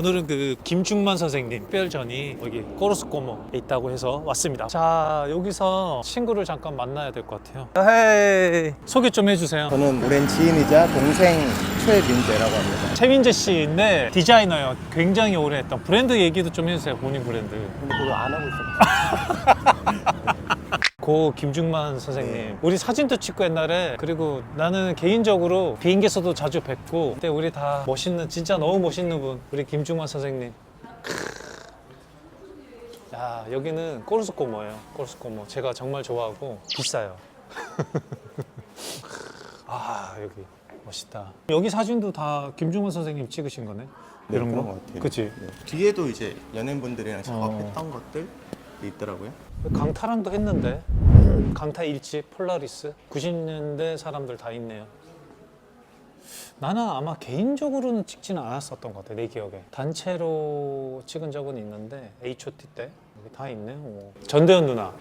오늘은 그 김중만 선생님 특별전이 여기 꼬르스코모에 있다고 해서 왔습니다. 자 여기서 친구를 잠깐 만나야 될 것 같아요. 헤이 소개 좀 해주세요. 저는 오랜 지인이자 동생 최민재라고 합니다. 최민재 씨인데 디자이너요. 굉장히 오래 했던 브랜드 얘기도 좀 해주세요. 본인 브랜드. 근데 그거 안 하고 있었어요. 고 김중만 선생님 우리 사진도 찍고 옛날에 그리고 나는 개인적으로 비행기에서도 자주 뵙고 그때 우리 다 멋있는 진짜 너무 멋있는 분 우리 김중만 선생님 크으. 야 여기는 꼬르스코모예요 꼬르스코모 제가 정말 좋아하고 비싸요 아 여기 멋있다 여기 사진도 다 김중만 선생님 찍으신 거네 네, 이런 그런 거 것 같아요. 그치 네. 뒤에도 이제 연예인분들이랑 어. 작업했던 것들이 있더라고요. 강타랑도 했는데 강타 일지 폴라리스 90년대 사람들 다 있네요. 나는 아마 개인적으로는 찍지는 않았었던 것 같아 내 기억에 단체로 찍은 적은 있는데 H.O.T 때 여기 다 있네. 요 전대현 누나.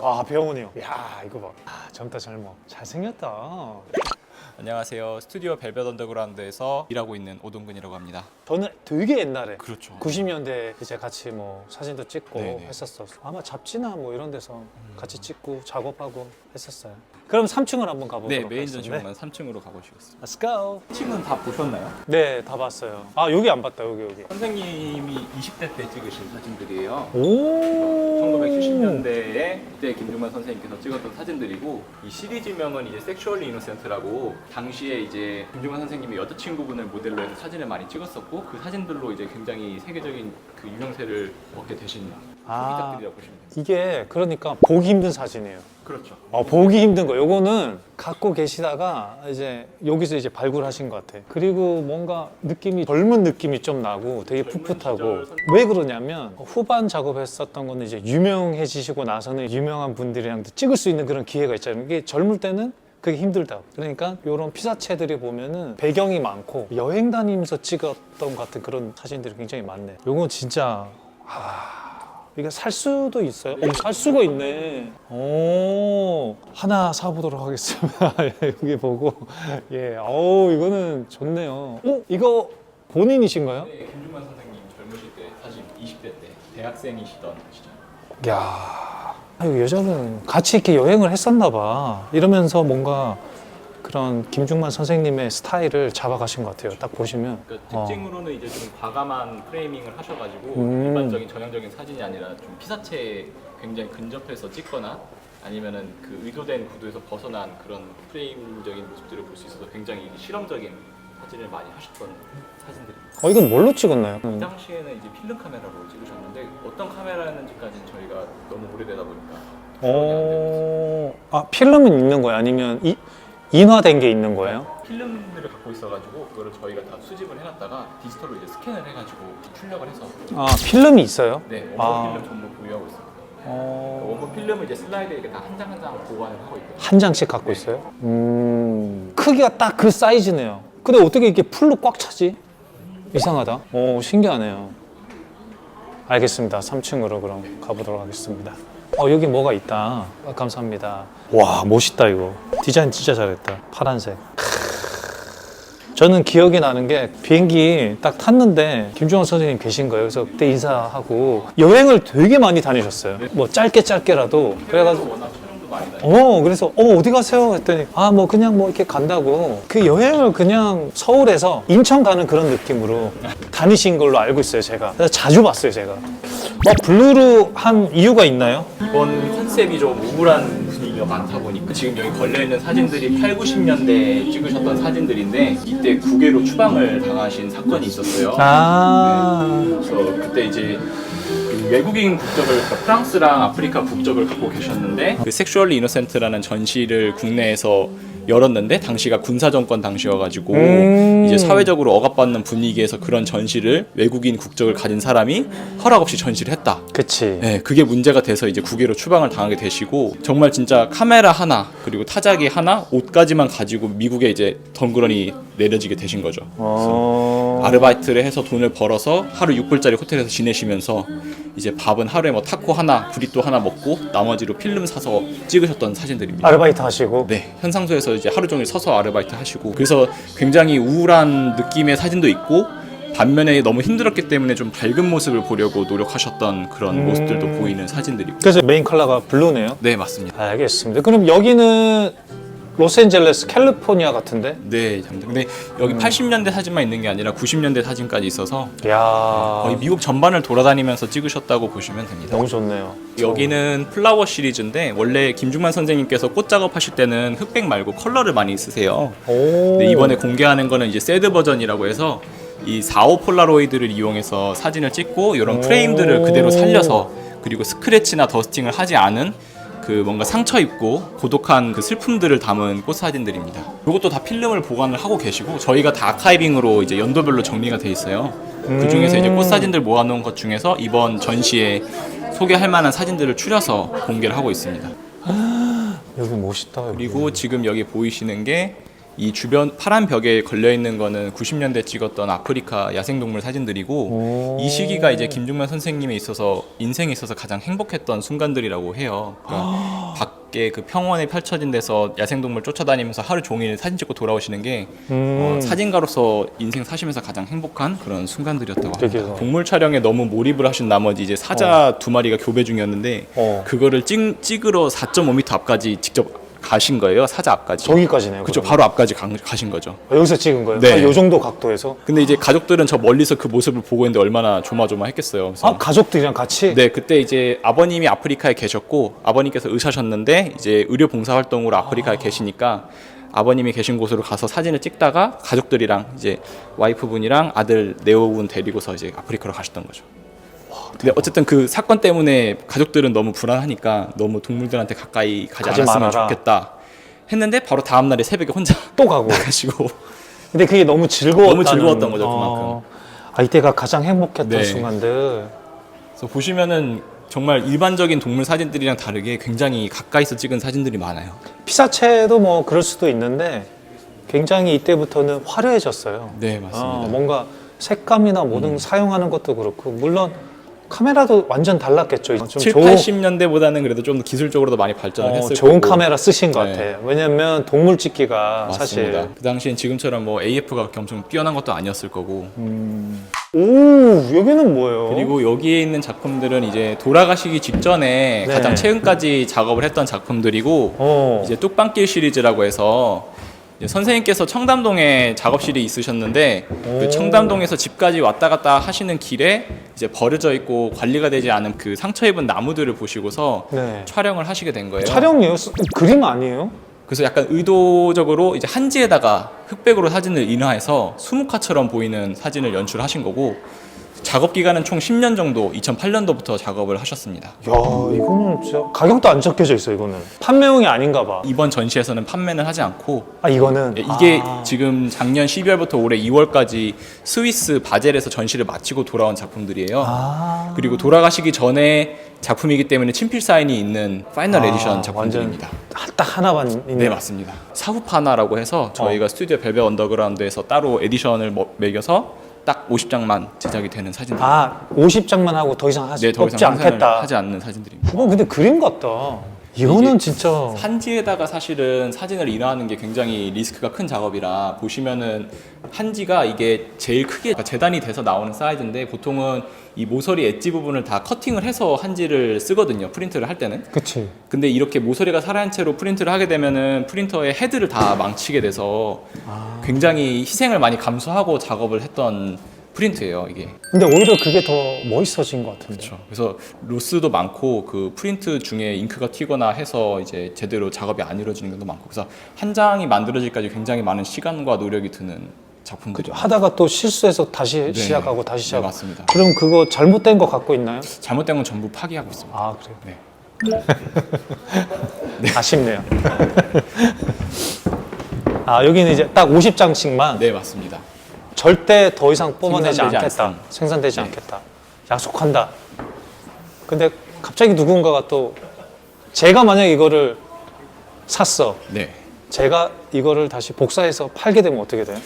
아 배영훈이 형. 야 이거 봐. 아, 젊다 젊어. 잘생겼다. 안녕하세요. 스튜디오 벨벳 언더그라운드에서 일하고 있는 오동근이라고 합니다. 저는 되게 옛날에 그렇죠. 90년대 이제 같이 뭐 사진도 찍고 네네. 했었어. 아마 잡지나 뭐 이런 데서 같이 찍고 작업하고 했었어요. 그럼 3층을 한번 가보도록 네, 메인. 전시공간 3층으로 가보시겠습니다. Let's go. 3층은 다 보셨나요? 네, 다 봤어요. 아 여기 안 봤다 여기 여기. 선생님이 20대 때 찍으신 사진들이에요. 오. 1970년대에 그때 김중만 선생님께서 찍었던 사진들이고 이 시리즈명은 이제 섹슈얼리 이노센트라고 당시에 이제 김중만 선생님이 여자친구분을 모델로 해서 사진을 많이 찍었었고 그 사진들로 이제 굉장히 세계적인 그 유명세를 얻게 되신 아. 소비작들이라고 보시면 됩니다. 이게 그러니까 보기 힘든 사진이에요. 그렇죠. 어, 보기 힘든 거. 요거는 갖고 계시다가 이제 여기서 이제 발굴하신 것 같아. 그리고 뭔가 느낌이 젊은 느낌이 좀 나고 되게 젊은 풋풋하고 시절 선- 왜 그러냐면 후반 작업했었던 거는 이제 유명해지시고 나서는 유명한 분들이랑도 찍을 수 있는 그런 기회가 있잖아요. 이게 젊을 때는 그게 힘들다. 그러니까 이런 피사체들이 보면은 배경이 많고 여행 다니면서 찍었던 것 같은 그런 사진들이 굉장히 많네. 요건 진짜 아 이게 살 수도 있어요. 오, 살 수가 있네. 오 하나 사보도록 하겠습니다. 예, 여기 보고 예, 오 이거는 좋네요. 오 이거 본인이신가요? 네, 김중만 선생님 젊으실 때 사진 20대 때 대학생이시던 시절. 야, 아유 여자는 같이 이렇게 여행을 했었나 봐. 이러면서 뭔가 그런 김중만 선생님의 스타일을 잡아가신 것 같아요. 딱 보시면. 그러니까 어. 특징으로는 이제 좀 과감한 프레이밍을 하셔가지고 음. 일반적인 전형적인 사진이 아니라 좀 피사체에 굉장히 근접해서 찍거나 아니면은 그 의도된 구도에서 벗어난 그런 프레임적인 모습들을 볼 수 있어서 굉장히 실험적인 사진을 많이 하셨던 사진들입니다. 어 이건 뭘로 찍었나요? 이 당시에는 이제 필름 카메라로 찍으셨는데 어떤 카메라였는지까지는 저희가 너무 오래되다 보니까 어, 아 필름은 있는 거예요? 아니면 이, 인화된 게 있는 거예요? 필름들을 갖고 있어가지고 그거를 저희가 다 수집을 해놨다가 디지털로 이제 스캔을 해가지고 출력을 해서 아 필름이 있어요? 네 원본 아. 필름 전부 보유하고 있습니다. 어, 원본 필름을 이제 슬라이드에 이렇게 다 한 장 한 장 보관을 하고 있거든요. 한 장씩 갖고 있어요? 음, 크기가 딱 그 사이즈네요. 근데 어떻게 이렇게 풀로 꽉 차지? 이상하다. 오, 신기하네요. 알겠습니다. 3층으로 그럼 가보도록 하겠습니다. 어, 여기 뭐가 있다. 아, 감사합니다. 와, 멋있다, 이거. 디자인 진짜 잘했다. 파란색. 저는 기억이 나는 게 비행기 딱 탔는데 김종환 선생님 계신 거예요. 그래서 그때 인사하고 여행을 되게 많이 다니셨어요. 뭐 짧게 짧게라도. 그래가지고 많이 다니고. 어 그래서 어 어디 가세요? 했더니 아 뭐 그냥 뭐 이렇게 간다고. 그 여행을 그냥 서울에서 인천 가는 그런 느낌으로 다니신 걸로 알고 있어요 제가. 그래서 자주 봤어요 제가. 뭐 블루로 한 이유가 있나요? 이번 컨셉이 좀 우울한 분위기가 많다 보니까 지금 여기 걸려있는 사진들이 8, 90년대에 찍으셨던 사진들인데 이때 국외로 추방을 당하신 사건이 있었어요. 아. 그래서 그때 이제 그 외국인 국적을 프랑스랑 아프리카 국적을 갖고 계셨는데 그 섹슈얼리 이노센트라는 전시를 국내에서 열었는데 당시가 군사 정권 당시여가지고 음. 이제 사회적으로 억압받는 분위기에서 그런 전시를 외국인 국적을 가진 사람이 허락 없이 전시를 했다. 그치 네, 그게 문제가 돼서 이제 국외로 추방을 당하게 되시고 정말 진짜 카메라 하나 그리고 타자기 하나 옷까지만 가지고 미국에 이제 덩그러니 내려지게 되신 거죠. 어... 아르바이트를 해서 돈을 벌어서 하루 6불짜리 호텔에서 지내시면서 이제 밥은 하루에 뭐 타코 하나, 브리또 하나 먹고 나머지로 필름 사서 찍으셨던 사진들입니다. 아르바이트 하시고 네, 현상소에서 이제 하루 종일 서서 아르바이트 하시고 그래서 굉장히 우울한 느낌의 사진도 있고 반면에 너무 힘들었기 때문에 좀 밝은 모습을 보려고 노력하셨던 그런 음. 모습들도 보이는 사진들이고. 그래서 메인 컬러가 블루네요. 네 맞습니다. 알겠습니다. 그럼 여기는 로스앤젤레스, 캘리포니아 같은데? 네, 근데 여기 음. 80년대 사진만 있는 게 아니라 90년대 사진까지 있어서 야 거의 미국 전반을 돌아다니면서 찍으셨다고 보시면 됩니다. 너무 좋네요. 여기는 플라워 시리즈인데 원래 김중만 선생님께서 꽃 작업하실 때는 흑백 말고 컬러를 많이 쓰세요. 오. 근데 이번에 공개하는 거는 이제 새드 버전이라고 해서 이 4호 폴라로이드를 이용해서 사진을 찍고 이런 오. 프레임들을 그대로 살려서 그리고 스크래치나 더스팅을 하지 않은 그 뭔가 상처 입고 고독한 그 슬픔들을 담은 꽃 사진들입니다. 이것도 다 필름을 보관을 하고 계시고 저희가 다 아카이빙으로 이제 연도별로 정리가 돼 있어요. 그 중에서 이제 꽃 사진들 모아놓은 것 중에서 이번 전시에 소개할 만한 사진들을 추려서 공개를 하고 있습니다. 여기 멋있다. 여기. 그리고 지금 여기 보이시는 게 이 주변 파란 벽에 걸려 있는 거는 90년대 찍었던 아프리카 야생동물 사진들이고 오. 이 시기가 이제 김중만 선생님에 있어서 인생에 있어서 가장 행복했던 순간들이라고 해요. 그러니까 밖에 그 평원에 펼쳐진 데서 야생동물 쫓아다니면서 하루 종일 사진 찍고 돌아오시는 게 음. 어, 사진가로서 인생 사시면서 가장 행복한 그런 순간들이었다고 합니다. 되게 동물 촬영에 너무 몰입을 하신 나머지 이제 사자 두 마리가 교배 중이었는데 어. 그거를 찍, 찍으러 4.5m 앞까지 직접 가신 거예요. 사자 앞까지. 저기까지네요. 그러면. 바로 앞까지 가, 가신 거죠. 아, 여기서 찍은 거예요? 네. 아, 요 정도 각도에서? 근데 이제 가족들은 저 멀리서 그 모습을 보고 있는데 얼마나 조마조마했겠어요. 그래서 아 가족들이랑 같이? 네 그때 이제 아버님이 아프리카에 계셨고 아버님께서 의사셨는데 이제 의료 봉사 활동으로 아프리카에 계시니까 아버님이 계신 곳으로 가서 사진을 찍다가 가족들이랑 이제 와이프분이랑 아들 네오분 데리고서 이제 아프리카로 가셨던 거죠. 근데 어쨌든 그 사건 때문에 가족들은 너무 불안하니까 너무 동물들한테 가까이 가지, 가지 않았으면 말아라. 좋겠다 했는데 바로 다음 날에 새벽에 혼자 또 가고. 나가시고 근데 그게 너무 즐거웠다. 너무 즐거웠던 거죠, 그만큼. 아 이때가 가장 행복했던 네. 순간들. 그래서 보시면은 정말 일반적인 동물 사진들이랑 다르게 굉장히 가까이서 찍은 사진들이 많아요. 피사체도 뭐 그럴 수도 있는데 굉장히 이때부터는 화려해졌어요. 네 맞습니다. 음. 어, 뭔가 색감이나 모든 사용하는 것도 그렇고 물론 카메라도 완전 달랐겠죠. 좀 7, 좋은 80년대보다는 그래도 좀더 기술적으로도 많이 발전을 어, 했을 좋은 거고. 카메라 쓰신 것 네. 같아요. 왜냐면 동물 찍기가 맞습니다. 사실 그 당시엔 지금처럼 뭐 AF가 엄청 뛰어난 것도 아니었을 거고. 오 여기는 뭐예요? 그리고 여기에 있는 작품들은 이제 돌아가시기 직전에 네. 가장 최근까지 작업을 했던 작품들이고 어. 이제 뚝방길 시리즈라고 해서 선생님께서 청담동에 작업실이 있으셨는데 오. 그 청담동에서 집까지 왔다 갔다 하시는 길에 이제 버려져 있고 관리가 되지 않은 그 상처 입은 나무들을 보시고서 네. 촬영을 하시게 된 거예요. 촬영이요? 스- 그림 아니에요? 그래서 약간 의도적으로 이제 한지에다가 흑백으로 사진을 인화해서 수묵화처럼 보이는 사진을 연출하신 거고 작업 기간은 총 10년 정도 2008년도부터 작업을 하셨습니다. 야 이거는 진짜 가격도 안 적혀져 있어 이거는 판매용이 아닌가 봐. 이번 전시에서는 판매는 하지 않고 아 이거는 예, 이게 아. 지금 작년 12월부터 올해 2월까지 스위스 바젤에서 전시를 마치고 돌아온 작품들이에요. 아. 그리고 돌아가시기 전에 작품이기 때문에 친필 사인이 있는 파이널 아, 에디션 작품들입니다. 완전 딱 하나만 있는. 네 맞습니다. 사후파나라고 해서 저희가 어. 스튜디오 벨벳 언더그라운드에서 따로 에디션을 뭐- 매겨서 딱 50장만 제작이 되는 사진들. 아 50장만 하고 더 이상 하지 네, 더 없지 이상 않겠다. 하지 않는 사진들입니다. 그거 근데 그림 같다. 이거는 진짜 한지에다가 사실은 사진을 인화하는 게 굉장히 리스크가 큰 작업이라 보시면은 한지가 이게 제일 크게 재단이 돼서 나오는 사이즈인데 보통은 이 모서리 엣지 부분을 다 커팅을 해서 한지를 쓰거든요. 프린트를 할 때는. 그치. 근데 이렇게 모서리가 살아있는 채로 프린트를 하게 되면은 프린터의 헤드를 다 망치게 돼서 아. 굉장히 희생을 많이 감수하고 작업을 했던 프린트예요, 이게. 근데 오히려 그게 더 멋있어진 것 같은데. 그렇죠. 그래서 로스도 많고 그 프린트 중에 잉크가 튀거나 해서 이제 제대로 작업이 안 이루어지는 것도 많고 그래서 한 장이 만들어질까지 굉장히 많은 시간과 노력이 드는 작품들이 하다가 또 실수해서 다시 네. 시작하고 다시 네, 시작. 맞습니다. 그럼 그거 잘못된 거 갖고 있나요? 잘못된 건 전부 파기하고 있습니다. 아 그래요. 네. 아쉽네요. 아 여기는 이제 딱 50장씩만 네, 맞습니다. 절대 더 이상 뽑아내지 생산되지 않겠다. 않습니다. 생산되지 네. 않겠다. 약속한다. 근데 갑자기 누군가가 또 제가 만약 이거를 샀어. 네. 제가 이거를 다시 복사해서 팔게 되면 어떻게 돼요?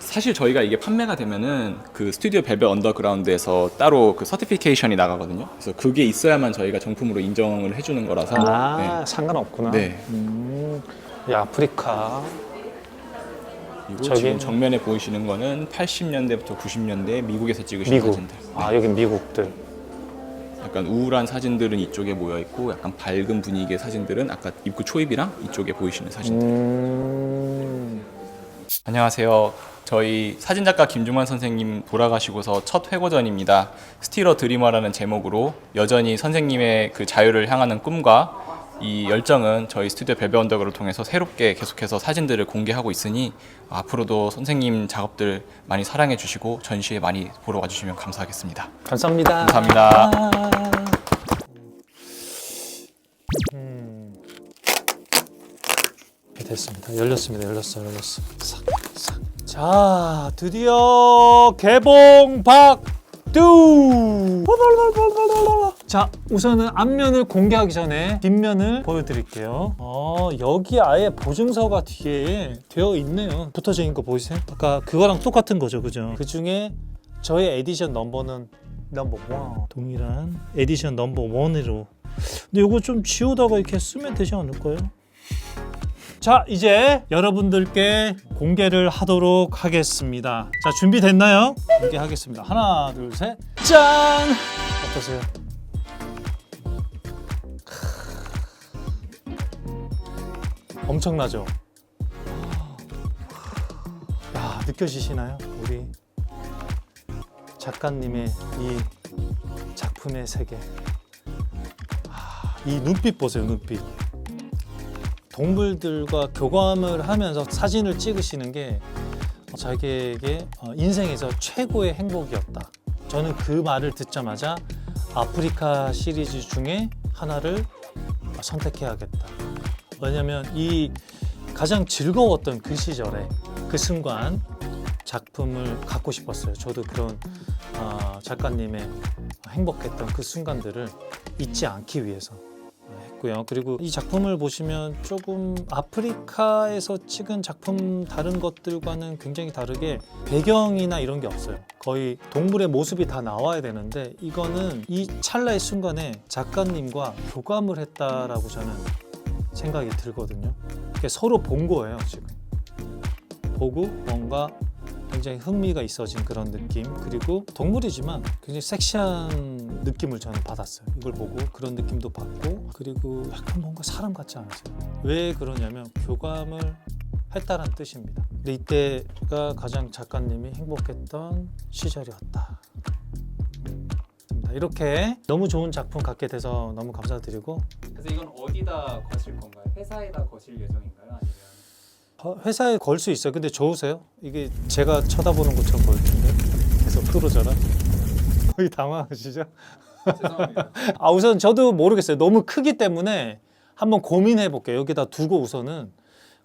사실 저희가 이게 판매가 되면은 그 스튜디오 벨벳 언더그라운드에서 따로 그 서티피케이션이 나가거든요. 그래서 그게 있어야만 저희가 정품으로 인정을 해주는 거라서. 아 상관없구나. 네. 네. 음, 이 아프리카 그리고 저기? 지금 정면에 보이시는 거는 80년대부터 90년대 미국에서 찍으신 미국. 사진들. 아 여기 미국들. 약간 우울한 사진들은 이쪽에 모여 있고 약간 밝은 분위기의 사진들은 아까 입구 초입이랑 이쪽에 보이시는 사진들. 음. 안녕하세요. 저희 사진작가 김중환 선생님 돌아가시고서 첫 회고전입니다. 스티러 드리머라는 제목으로 여전히 선생님의 그 자유를 향하는 꿈과 이 열정은 저희 스튜디오 벨베 언더그를 통해서 새롭게 계속해서 사진들을 공개하고 있으니 앞으로도 선생님 작업들 많이 사랑해 주시고 전시회 많이 보러 와주시면 감사하겠습니다. 감사합니다. 감사합니다. 음. 네, 됐습니다. 열렸습니다. 열렸어, 열렸어. 싹, 싹. 자, 드디어 개봉 박두. 자, 우선은 앞면을 공개하기 전에 뒷면을 보여드릴게요. 어, 여기 아예 보증서가 뒤에 되어 있네요. 붙어져 있는 거 보이세요? 아까 그거랑 똑같은 거죠, 그죠? 그 중에 저의 에디션 넘버는 넘버 원. 동일한 에디션 넘버 원으로 근데 이거 좀 지우다가 이렇게 쓰면 되지 않을까요? 자 이제 여러분들께 공개를 하도록 하겠습니다 자 준비됐나요? 공개하겠습니다 하나 둘 셋 짠 어떠세요? 엄청나죠? 야 느껴지시나요? 우리 작가님의 이 작품의 세계 이 눈빛 보세요 눈빛 동물들과 교감을 하면서 사진을 찍으시는 게 자기에게 어, 인생에서 최고의 행복이었다 저는 그 말을 듣자마자 아프리카 시리즈 중에 하나를 선택해야겠다 왜냐면 이 가장 즐거웠던 그 시절에 그 순간 작품을 갖고 싶었어요 저도 그런 어, 작가님의 행복했던 그 순간들을 잊지 않기 위해서 했고요. 그리고 이 작품을 보시면 조금 아프리카에서 찍은 작품 다른 것들과는 굉장히 다르게 배경이나 이런 게 없어요. 거의 동물의 모습이 다 나와야 되는데 이거는 이 찰나의 순간에 작가님과 교감을 했다라고 저는 생각이 들거든요. 서로 본 거예요, 지금. 보고 뭔가 굉장히 흥미가 있어진 그런 느낌. 그리고 동물이지만 굉장히 섹시한 느낌을 저는 받았어요. 이걸 보고 그런 느낌도 받고. 그리고 약간 뭔가 사람 같지 않으세요? 왜 그러냐면 교감을 했다는 뜻입니다. 근데 이때가 가장 작가님이 행복했던 시절이었다. 이렇게 너무 좋은 작품 갖게 돼서 너무 감사드리고. 그래서 이건 어디다 거실 건가요? 회사에다 거실 예정인가요? 아니면 어, 회사에 걸 수 있어요. 근데 좋으세요? 이게 제가 쳐다보는 것처럼 보일 텐데 계속 틀어져라. 거의 당황하시죠? 죄송합니다. 아 우선 저도 모르겠어요. 너무 크기 때문에 한번 고민해 볼게요. 여기다 두고 우선은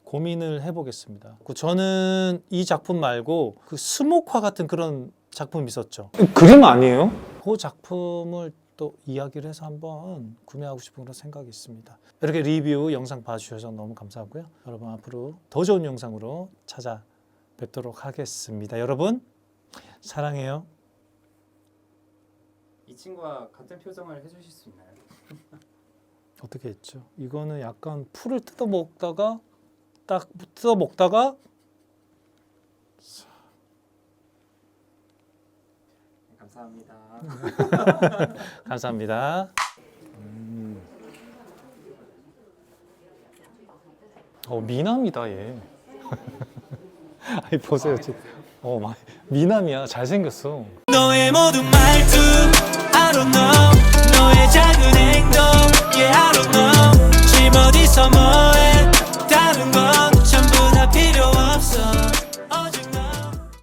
고민을 해보겠습니다. 그 저는 이 작품 말고 그 수목화 같은 그런 작품 있었죠. 그림 아니에요? 그 작품을 또 이야기를 해서 한번 구매하고 싶은 그런 생각이 있습니다. 이렇게 리뷰 영상 봐주셔서 너무 감사하고요. 여러분 앞으로 더 좋은 영상으로 찾아뵙도록 하겠습니다. 여러분 사랑해요. 이 친구와 같은 표정을 해주실 수 있나요? 어떻게 했죠? 이거는 약간 풀을 뜯어 먹다가 딱 뜯어 먹다가 감사합니다. 감사합니다. 음. 어 미남이다 얘. 아니 보세요 지금. 어 마- 미남이야 잘생겼어. 너의 모든 말투 I don't know 너의 작은 행동 Yeah I don't know 집 어디서 뭐해 다른 건 전부 다 필요 없어